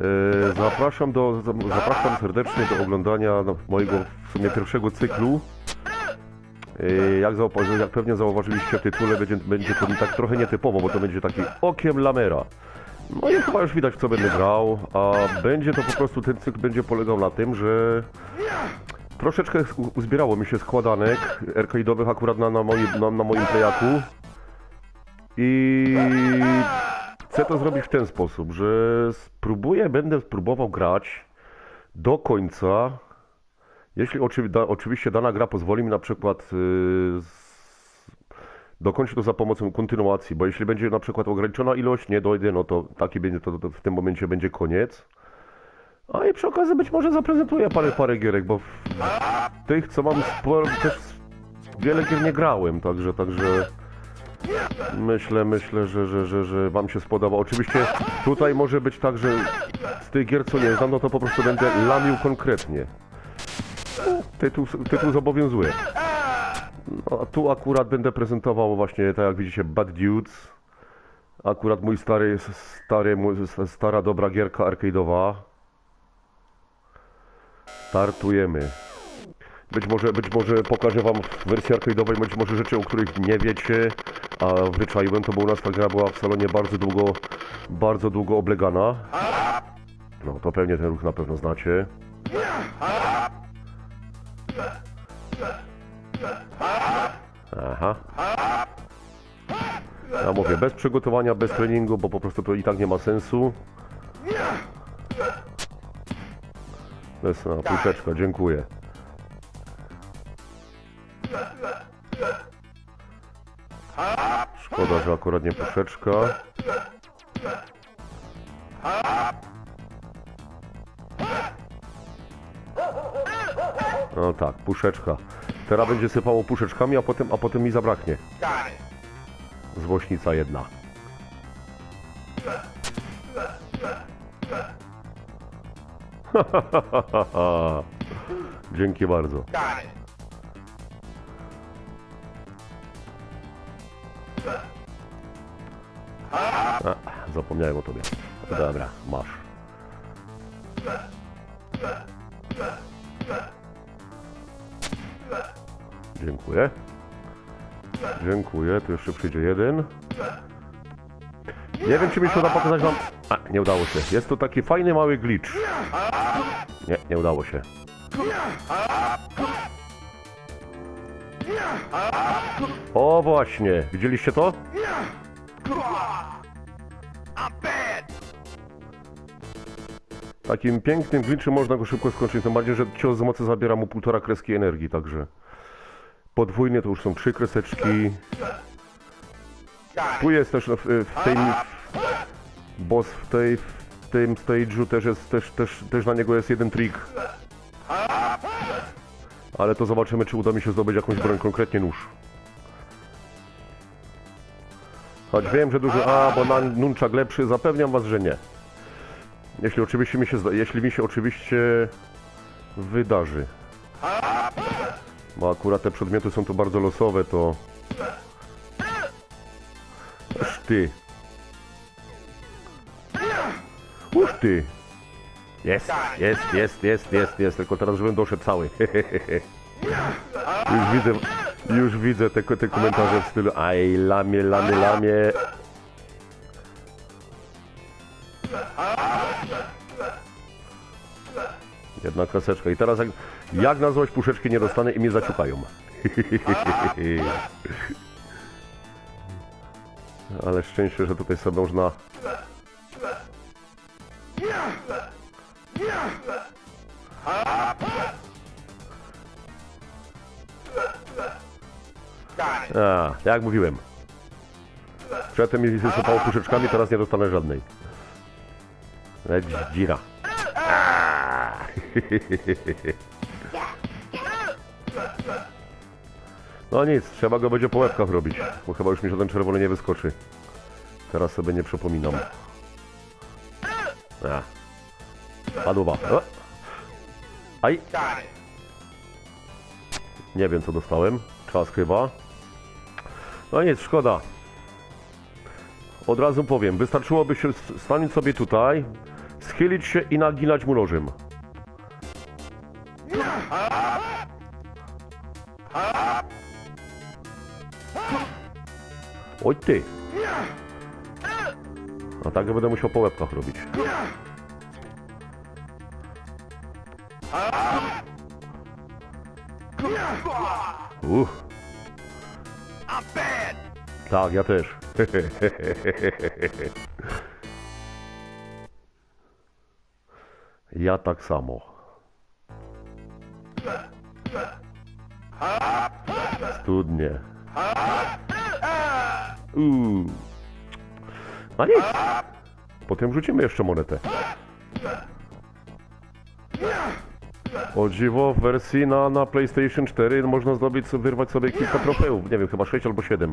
E, Zapraszam, do, za- zapraszam serdecznie do oglądania no, mojego w sumie pierwszego cyklu. E, Jak, jak pewnie zauważyliście w tytule, będzie, będzie to tak trochę nietypowo, bo to będzie taki okiem lamera. No i chyba już widać co będę grał, a będzie to po prostu, ten cykl będzie polegał na tym, że troszeczkę uzbierało mi się składanek arcade'owych akurat na, na, moim, na, na moim playaku i chcę to zrobić w ten sposób, że spróbuję, będę spróbował grać do końca, jeśli oczywiście dana gra pozwoli mi na przykład z- dokończyć to za pomocą kontynuacji, bo jeśli będzie na przykład ograniczona ilość, nie dojdę, no to taki będzie, to, to w tym momencie będzie koniec. A i przy okazji być może zaprezentuję parę, parę gierek, bo tych, co mam sporo, też wiele gier nie grałem, także, także myślę, myślę, że, że, że, że wam się spodoba. Oczywiście tutaj może być tak, że z tych gier, co nie znam, no to po prostu będę lamił konkretnie. Tytuł, tytuł zobowiązuje. No, a tu akurat będę prezentował właśnie, tak jak widzicie, Bad Dudes. Akurat mój stary, stary, mój, stara dobra gierka arcade'owa. Startujemy. Być może, być może pokażę wam w wersji arcade'owej być może rzeczy, o których nie wiecie, a wyczaiłem to, bo u nas ta gra była w salonie bardzo długo, bardzo długo oblegana. No to pewnie ten ruch na pewno znacie. Aha. Ja mówię, bez przygotowania, bez treningu, bo po prostu to i tak nie ma sensu. Bez puszeczka, dziękuję. Szkoda, że akurat nie puszeczka. No tak, puszeczka. Teraz będzie sypało puszeczkami, a potem, a potem mi zabraknie. Złośnica jedna. Dzięki bardzo. Zapomniałem o tobie. Dobra, masz. Dziękuję. Dziękuję, tu jeszcze przyjdzie jeden. Nie wiem, czy mi się uda pokazać wam... A, nie udało się. Jest to taki fajny, mały glitch. Nie, nie udało się. O, właśnie. Widzieliście to? Takim pięknym glitchem można go szybko skończyć, tym bardziej, że cios z mocy zabiera mu półtora kreski energii, także... Podwójnie to już są trzy kreseczki. Tu jest też no, w, w tej... Boss w tej... W tym stage'u też jest, też, też, też na niego jest jeden trik. Ale to zobaczymy, czy uda mi się zdobyć jakąś broń, konkretnie nóż. Choć wiem, że duży A, bo na nunczak lepszy, zapewniam was, że nie. Jeśli oczywiście mi się, zda- jeśli mi się oczywiście wydarzy. Bo akurat te przedmioty są tu bardzo losowe, to... Uż ty. Uż ty. Jest, jest, jest, jest, jest, jest, tylko teraz żebym doszedł cały. Już widzę, już widzę te, te komentarze w stylu aj, lamie, lamie, lamie. Jedna kreseczka. I teraz jak, jak nazwać puszeczki nie dostanę i mnie zaciukają. Ale szczęście, że tutaj sobie można... A, jak mówiłem. Przedtem mi wysypało puszeczkami, teraz nie dostanę żadnej. Leć dzira. No nic, trzeba go będzie po łebkach robić, bo chyba już mi żaden czerwony nie wyskoczy. Teraz sobie nie przypominam. A. Padłowa. O. Aj. Nie wiem co dostałem. Czas chyba. No nic, szkoda. Od razu powiem, wystarczyłoby się stanąć sobie tutaj, Schylić się i naginać mu nożem. Oj ty! A tak będę musiał po łebkach robić. Uff. Tak, ja też. Ja tak samo. Studnie. Uuu. A nic. Potem wrzucimy jeszcze monetę. O dziwo, w wersji na, na PlayStation 4 można zdobyć, wyrwać sobie kilka trofeów. Nie wiem, chyba 6 albo 7.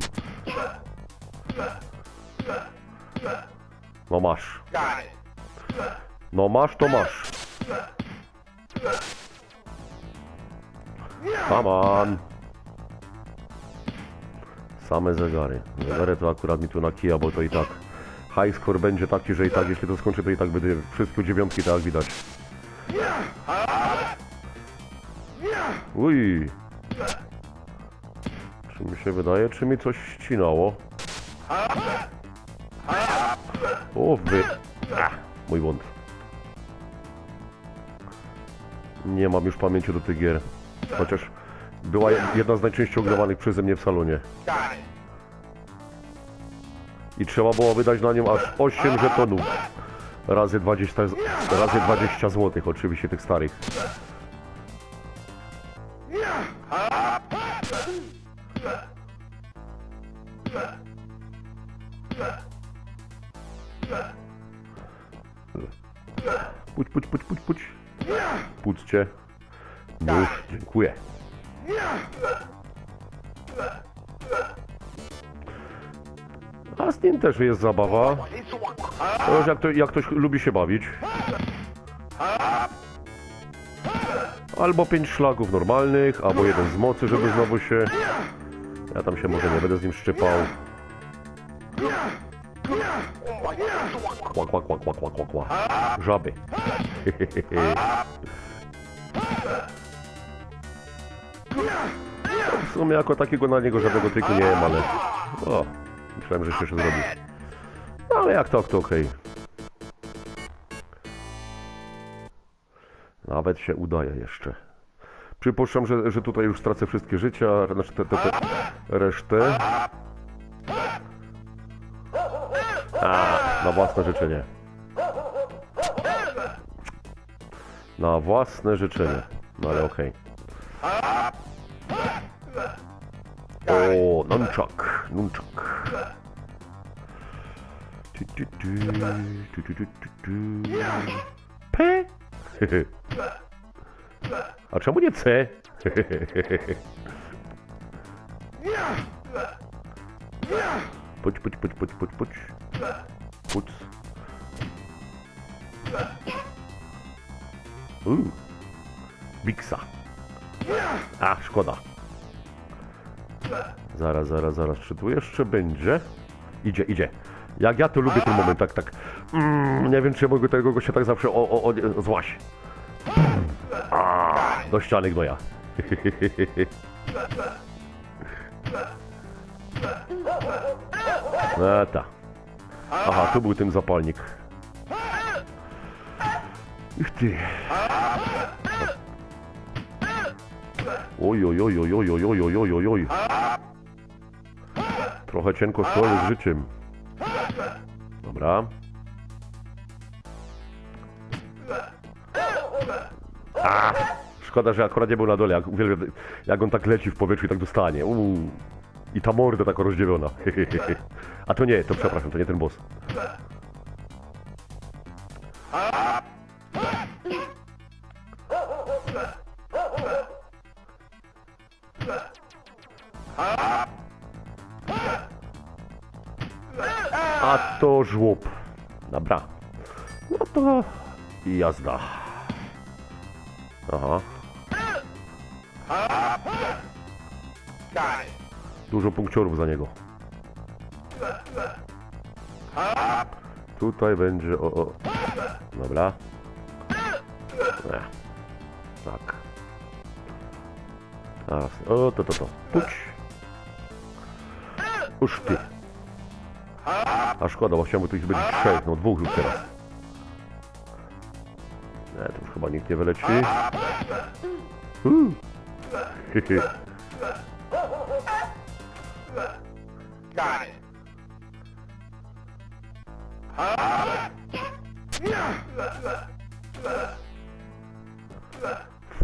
No masz. No masz, to masz. Come on. Same zegary. Zegary to akurat mi tu na kija, bo to i tak high score będzie taki, że i tak jeśli to skończy, to i tak będzie wszystkie dziewiątki, tak jak widać. Uj. Czy mi się wydaje, czy mi coś ścinało? O wy... Ach, mój błąd. Nie mam już pamięci do tych gier. Chociaż była jedna z najczęściej ograwanych przeze mnie w salonie. I trzeba było wydać na nią aż 8 żetonów. Razy 20, z- razy 20 zł, oczywiście tych starych. Też jest zabawa. To już jak, to, jak ktoś lubi się bawić. Albo pięć szlaków normalnych, albo jeden z mocy, żeby znowu się... Ja tam się może nie będę z nim szczypał. Kła, kła, kła, kła, kła, kła, kła. Żaby. W sumie jako takiego na niego żadnego tyku nie wiem, ale... O, myślałem, że się zrobi. No ale jak tak, to okej. Nawet się udaje jeszcze. Przypuszczam, że, że tutaj już stracę wszystkie życia, znaczy te, te, te, resztę. A, na własne życzenie. Na własne życzenie. No ale okej. O, nunchak, nunchak. Tu, tu, tu, tu, tu, tu, tu, tu. P? A czemu nie C? Puć, puć, puć, puć, puć, puć. Puć. Uuu. Biksa. A, szkoda. Zaraz, zaraz, zaraz. Czy tu jeszcze będzie? Idzie, idzie. Jak ja to lubię ten moment, tak, tak. Mm, nie wiem, czy mogę tego gościa tak zawsze o, o, o złaś. A, do ściany gnoja. No ta. Aha, tu był ten zapalnik. Ich ty. Oj, oj, oj, oj, oj, oj, oj, oj, oj. Trochę cienko z życiem. Dobra. A, szkoda, że akurat nie był na dole. Jak, uwielbiam, jak on tak leci w powietrzu i tak dostanie. Uuu. I ta morda taka rozdziewiona. A to nie, to przepraszam, to nie ten boss. Żłób. Dobra. No to jazda. Aha. Dużo punkciorów za niego. Tutaj będzie o, o. Dobra. Nie. Tak. Teraz. O, to, to, to. Puć. Ty. A szkoda, bo chciałbym tu ich być trzech, no dwóch już teraz. Nie, to już chyba nikt nie wyleci.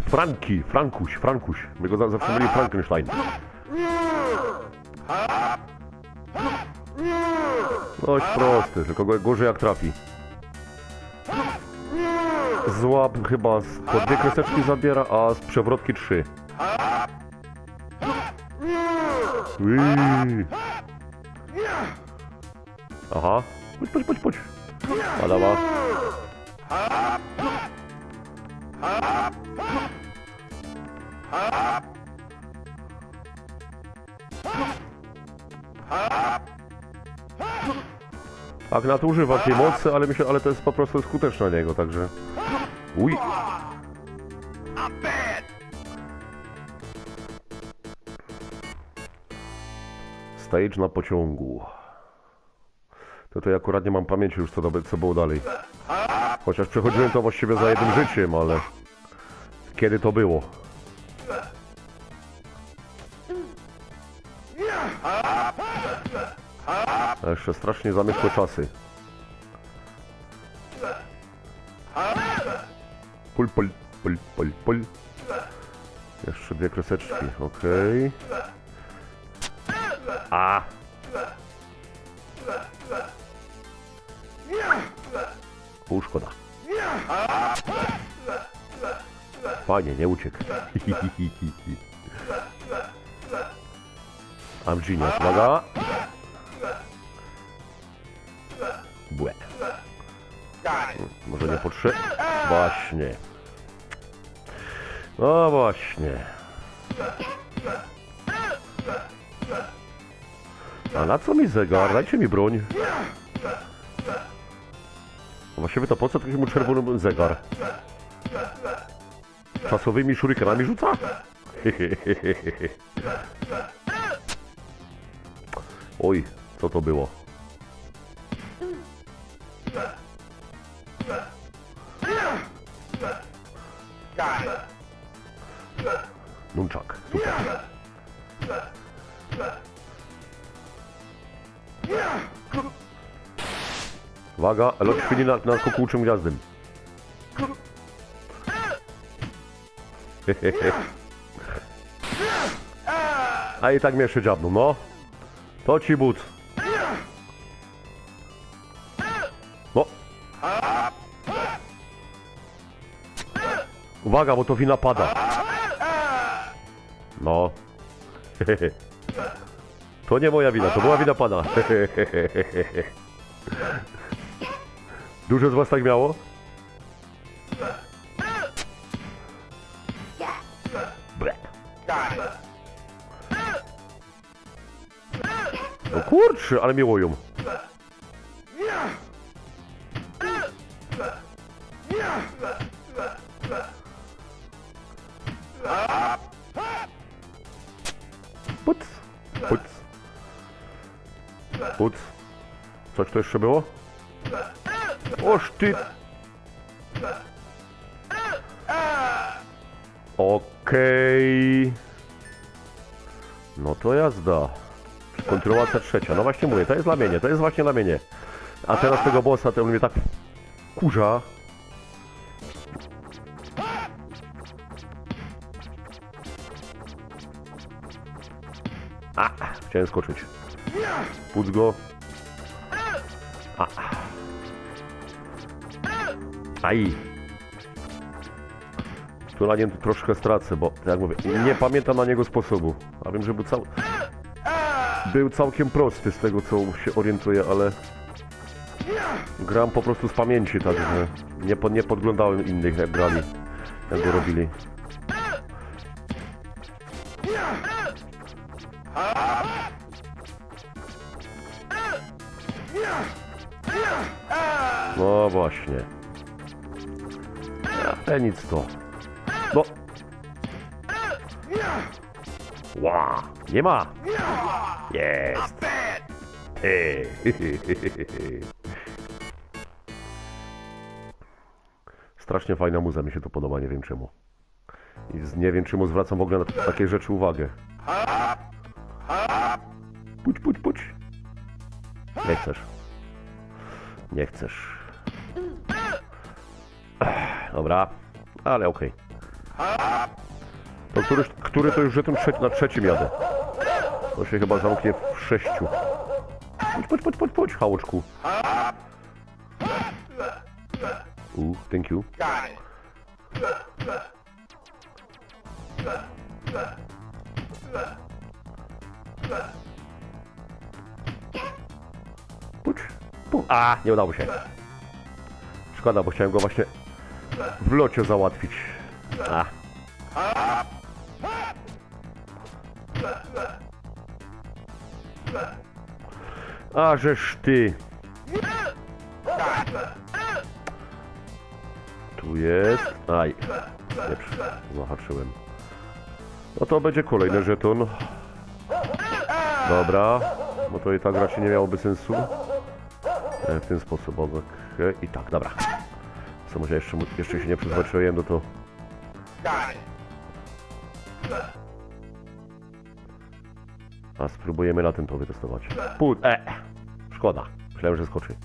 Franki, Frankuś, Frankuś. My go za- zawsze byli Frankenstein. Dość prosty, tylko go- gorzej jak trafi. Złap chyba z po dwie kreseczki zabiera, a z przewrotki trzy. Ui. Aha. Chodź, chodź, chodź. Padała. Tak, nadużywa tej mocy, ale myślę, ale to jest po prostu skuteczne na niego, także... Uj! Stage na pociągu. To to ja akurat nie mam pamięci już co, do, co było dalej. Chociaż przechodziłem to właściwie za jednym życiem, ale... Kiedy to było? Jeszcze strasznie zamykłe czasy. Pul, pul, pul, pul, pul. Jeszcze dwie kreseczki, okej. A! Pół szkoda. Fajnie, nie uciekł. Genius, uwaga. Może nie potrzeb... Właśnie. No właśnie. A na co mi zegar? Dajcie mi broń. Właściwie to po co takiemu czerwony zegar? Czasowymi shurikenami rzuca? Oj, co to było? Uwaga, lot chwili nad, nad kukułczym gwiazdem. A i tak mnie jeszcze dziabnął, no. To ci but. No. Uwaga, bo to wina pada. No. To nie moja wina, to była wina pana. Dużo z was tak miało? No kurczę, ale mnie łoją. Puc, puc. Puc. Coś tu jeszcze było? Oż ty... Okej. No to jazda. Kontynuacja trzecia. No właśnie mówię, to jest lamienie, to jest właśnie lamienie. A teraz tego bossa, to on mnie tak kurza. A, chciałem skoczyć. Puc go. A. Aj. Tu na nim troszkę stracę, bo jak mówię, nie pamiętam na niego sposobu. A wiem, że był, cał... był całkiem prosty z tego co się orientuję, ale gram po prostu z pamięci, także nie, po, nie podglądałem innych jak grali, jak go robili. No właśnie. Ale nic to. No. Ła, nie ma. Jest. Ty. Strasznie fajna muza, mi się to podoba, nie wiem czemu. I nie wiem czemu zwracam w ogóle na takie rzeczy uwagę. Puć, puć, puć. Nie chcesz. Nie chcesz. Dobra, ale okej. To któryś, który to już trzeci, na trzecim jadę. To się chyba zamknie w sześciu. Puć, puć, puć, puć, puć, hałoczku. U, thank you. A, nie udało się. Szkoda, bo chciałem go właśnie w locie załatwić. A. A, żeż ty. Tu jest. Aj. Przy... zahaczyłem. No to będzie kolejny żeton. Dobra. Bo to i tak raczej nie miałoby sensu. E, W ten sposób. Okej. I tak, dobra. Co może jeszcze, jeszcze się nie przyzwyczaiłem do to. Got it. A spróbujemy na tym to wytestować. Pół. E! Szkoda. Myślałem, że skoczy.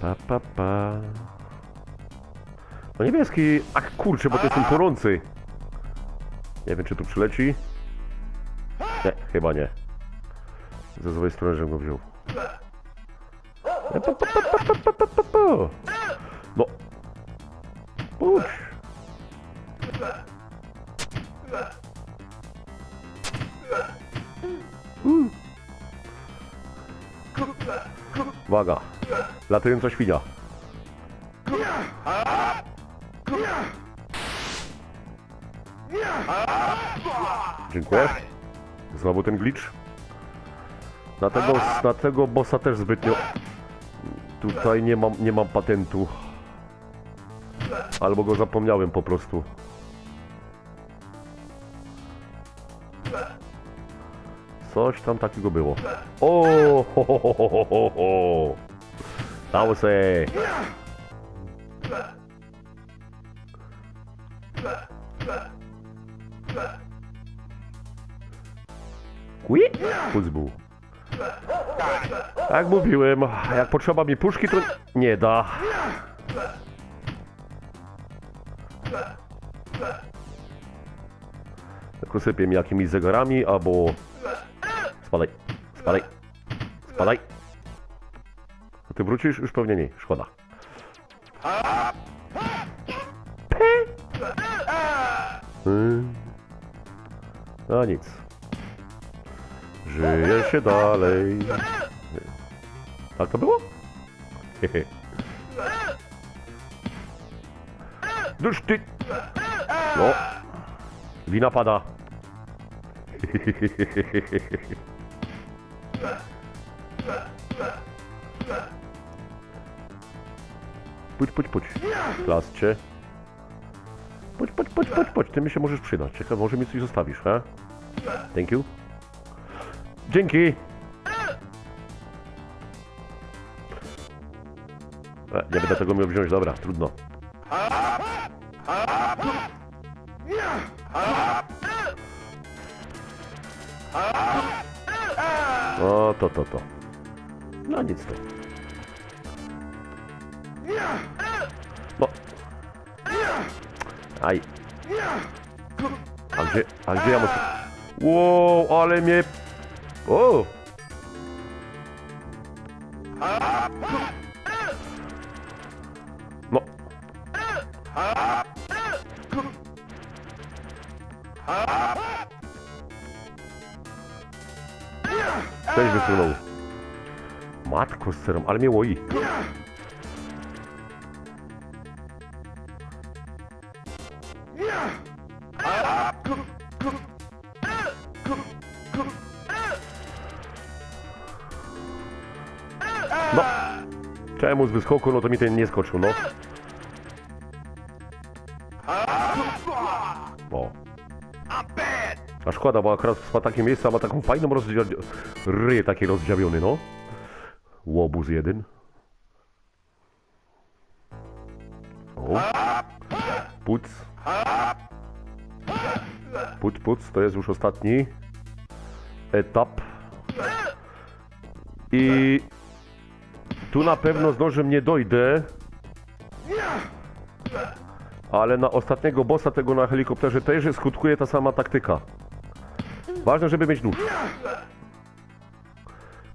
Pa, pa, pa. No niebieski. Ach kurczę, bo to jest ten płonący. Nie wiem, czy tu przyleci. Nie, chyba nie. Ze złej strony, żebym go wziął. No. Puć. Uwaga. Latająca świnia. Dziękuję. Znowu ten glitch. Na tego, na tego bossa też zbytnio... Tutaj nie mam, nie mam patentu. Albo go zapomniałem po prostu. Coś tam takiego było. O, ho, ho, ho, ho, ho. Dało se. Puc był. Jak mówiłem, jak potrzeba mi puszki, to nie da. Tylko sypie mi jakimiś zegarami, albo... Spadaj, spadaj, spadaj. A ty wrócisz? Już pewnie nie, szkoda. A nic. Żyje się dalej. Tak to było? Hehe. Dusz ty! No. Wina pada. Puć, puć, puć. Klascie. Puć, puć, puć, puć, puć. Ty mi się możesz przydać. Czekaj, może mi coś zostawisz, he? Thank you. Dzięki! E, nie będę tego miał wziąć, dobra, trudno. O, to, to, to. No nic to. No. Aj. A gdzie, a gdzie ja muszę... Wow, ale mnie... O! No. Coś wysunął. Matko z serem, ale mnie łoi. Z wyskoku, no to mi ten nie skoczył, no. O. I'm bad. A szkoda, bo akurat ma takie miejsce, ma taką fajną rozdzia... ryję taki rozdziawiony, no. Łobuz jeden. O. Puc. Puc, puc, to jest już ostatni etap. I tu na pewno z nożem nie dojdę. Ale na ostatniego bossa tego na helikopterze też skutkuje ta sama taktyka. Ważne, żeby mieć nóż.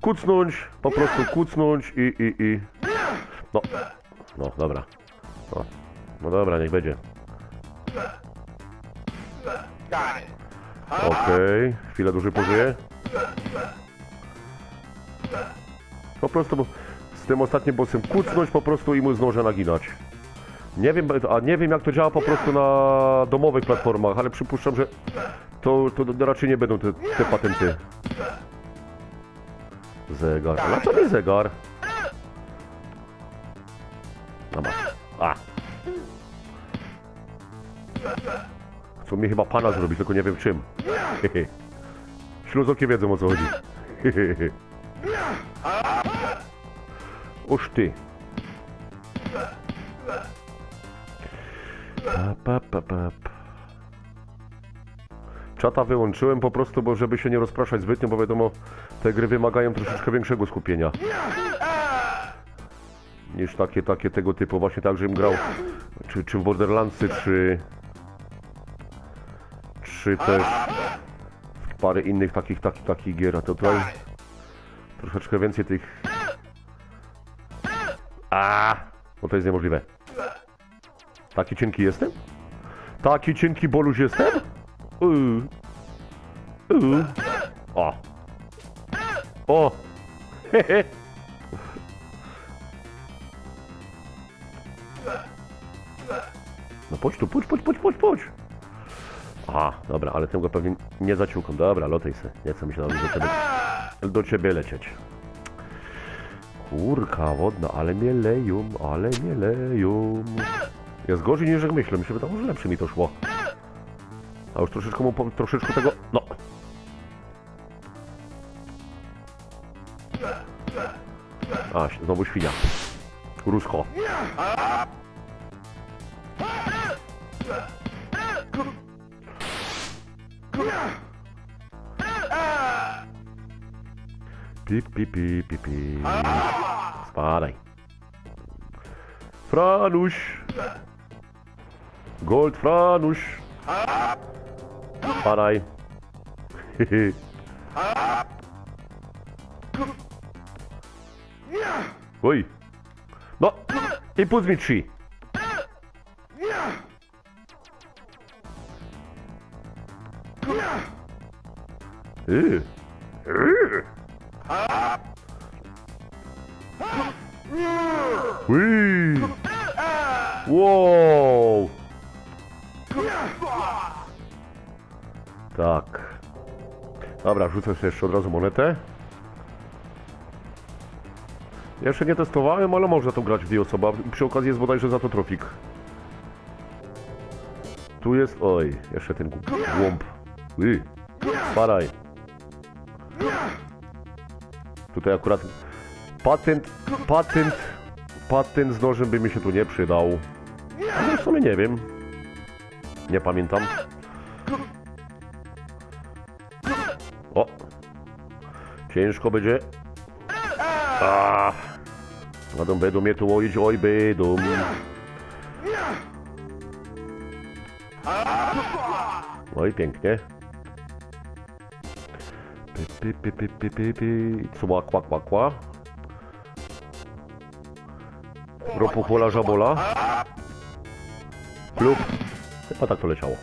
Kucnąć, po prostu kucnąć i, i, i... No, no, dobra. No, no dobra, niech będzie. Okej, chwilę dłużej pożyję. Po prostu bo z tym ostatnim bossem kucnąć po prostu i mu z noża naginać. Nie wiem, a nie wiem jak to działa po prostu na domowych platformach, ale przypuszczam, że to, to raczej nie będą te, te patenty. Zegar. A co mi zegar? No ma. A. Chcą mi chyba pana zrobić, tylko nie wiem czym. Hehe. Śluzokie wiedzą o co chodzi. Hehehe. Oż ty. Pa, pa, pa. Czata wyłączyłem po prostu, bo żeby się nie rozpraszać zbytnio, bo wiadomo, te gry wymagają troszeczkę większego skupienia. Niż takie, takie tego typu, właśnie tak, żebym grał czy, czy w Borderlandsy, czy czy też parę innych takich, takich, takich gier, a to tutaj troszeczkę więcej tych... A, bo to jest niemożliwe. Taki cienki jestem? Taki cienki boluś jestem? Uuu. Uuu. O. O. Hehe. No chodź tu, chodź, chodź, chodź, chodź, chodź. Aha, dobra, ale tym go pewnie nie zaciukam. Dobra, lotej se. Nie chcę się nawet do ciebie, do ciebie lecieć. Kurka wodna, ale mnie leją, ale mnie leją. Jest gorzej niż jak myślę. Mi się wydawało, że lepsze mi to szło. A już troszeczkę mu, troszeczkę tego... No. A, znowu świnia. Rusko. Pip, pip, pip, pip, pip. Spadaj. Franuś. Gold Franuś. Spadaj. Hehe. Oj. No. I puść mi trzy. Yy. Ui. Wow. Tak. Dobra, rzucę sobie jeszcze od razu monetę. Jeszcze nie testowałem, ale można to grać w dwie osoby. a Przy okazji jest bodajże za to trofik. Tu jest... Oj, jeszcze ten głąb. Ui. Spadaj. Tutaj akurat patent, patent, patent z nożem by mi się tu nie przydał. Ale w sumie nie wiem. Nie pamiętam. O! Ciężko będzie. A! Będą, będą mnie tu łoić, oj będą. Oj, pięknie. Pi, pi, pi, pi, pi, pi. Cła, kła, kła, kła. Ropuchola, żabola. Klub. Chyba tak to leciało.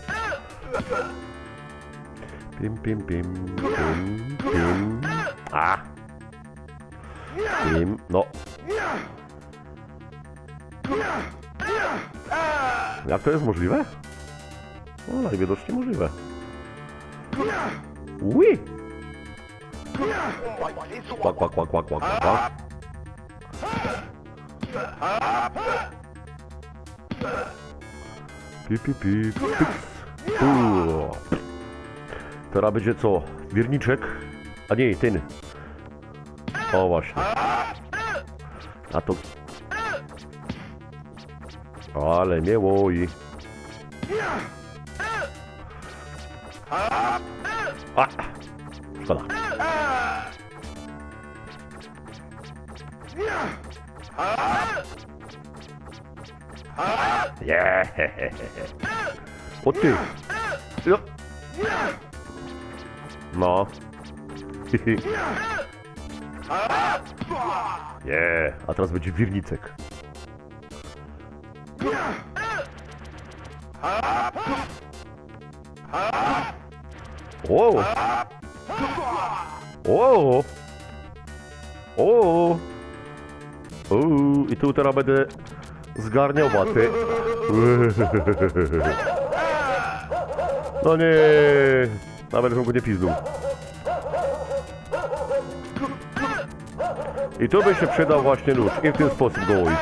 Pim, pim, pim, pim, pim. A! Pim, no. Jak to jest możliwe? No, najwidoczniej możliwe. Ui! Kłak, kłak, kłak, kłak, kłak, kłak. Pi, pi, pi, pyks. Uuu. Teraz będzie co? Wierniczek? A nie, ten. O właśnie. A to... Ale mnie łoi. A! Szkoda. 예. 어때? 야. 뭐? Je, a teraz będzie wirnicek. O! O! O! O! I tu teraz będę zgarniał baty. No nie! Nawet bym go nie pizdł. I tu by się przydał właśnie nóż i w ten sposób go łoić.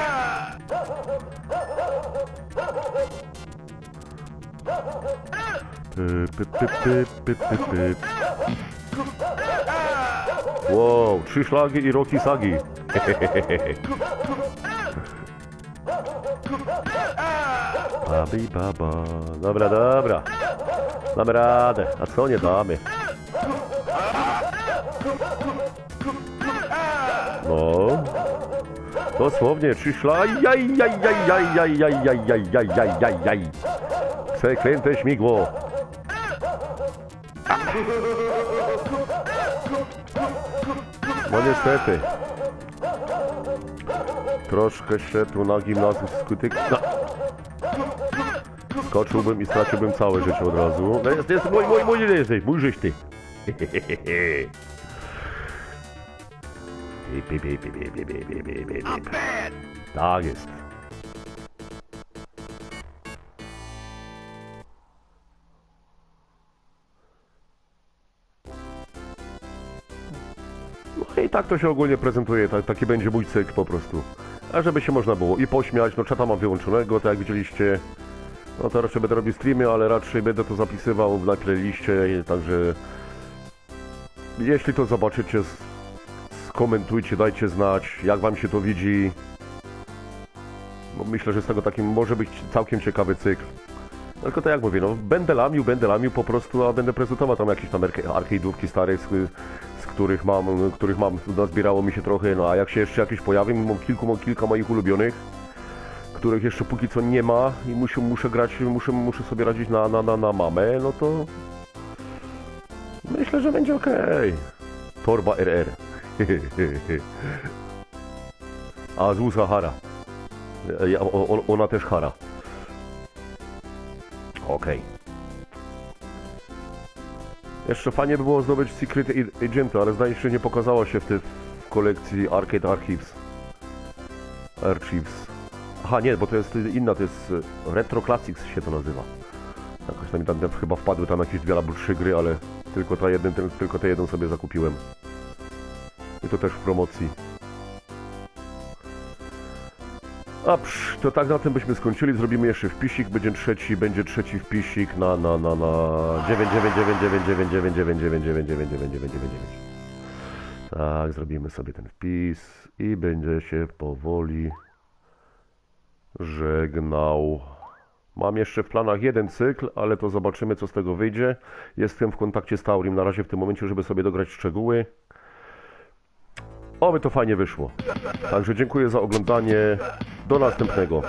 Wow, trzy szlagi i roki sagi. Babi baba. Dobra, dobra. Damy radę. A co nie damy? No. Dosłownie trzy szlagi. Jaj, jaj, jaj, jaj, jaj, jaj, jaj, jaj, jaj, jaj, jaj, śmigło. No niestety. Troszkę szedł na gimnazjum skutek. No. Skoczyłbym i straciłbym całe życie od razu. No jest, jest mój, mój, mój, nie jesteś, mój żyś ty. Tak jest. No i tak to się ogólnie prezentuje, taki będzie mój cykl po prostu. A żeby się można było i pośmiać, no czata mam wyłączonego, tak jak widzieliście. No to raczej będę robił streamy, ale raczej będę to zapisywał na playliście, także... Jeśli to zobaczycie, skomentujcie, dajcie znać, jak wam się to widzi. Bo myślę, że z tego takim może być całkiem ciekawy cykl. Tylko tak jak mówię, no będę lamił, będę lamił po prostu, a będę prezentował tam jakieś tam arca- arcade'ówki stare, z których mam, których mam, nazbierało mi się trochę, no a jak się jeszcze jakieś pojawi, mam kilku, mam kilka moich ulubionych, których jeszcze póki co nie ma i muszę, muszę grać, muszę, muszę sobie radzić na, na, na, na mamę, no to myślę, że będzie okej. Torba RR. a z usa Hara. Ja, o, o, ona też Hara. Okej. Jeszcze fajnie by było zdobyć Secret Agenta, ale zdaje się, nie pokazało się w tej kolekcji Arcade Archives. Archives. Aha, nie, bo to jest inna, to jest e, Retro Classics się to nazywa. Jakoś tam, tam chyba wpadły tam jakieś dwie albo trzy gry, ale tylko tylko tę jedną sobie zakupiłem. I to też w promocji. A psz, to tak na tym byśmy skończyli. Zrobimy jeszcze wpisik, będzie trzeci, będzie trzeci wpisik na na na na 9999999999999. Tak, zrobimy sobie ten wpis i będzie się powoli żegnał. Mam jeszcze w planach jeden cykl, ale to zobaczymy co z tego wyjdzie. Jestem w kontakcie z Taurim na razie w tym momencie, żeby sobie dograć szczegóły. Oby to fajnie wyszło. Także dziękuję za oglądanie. Do następnego.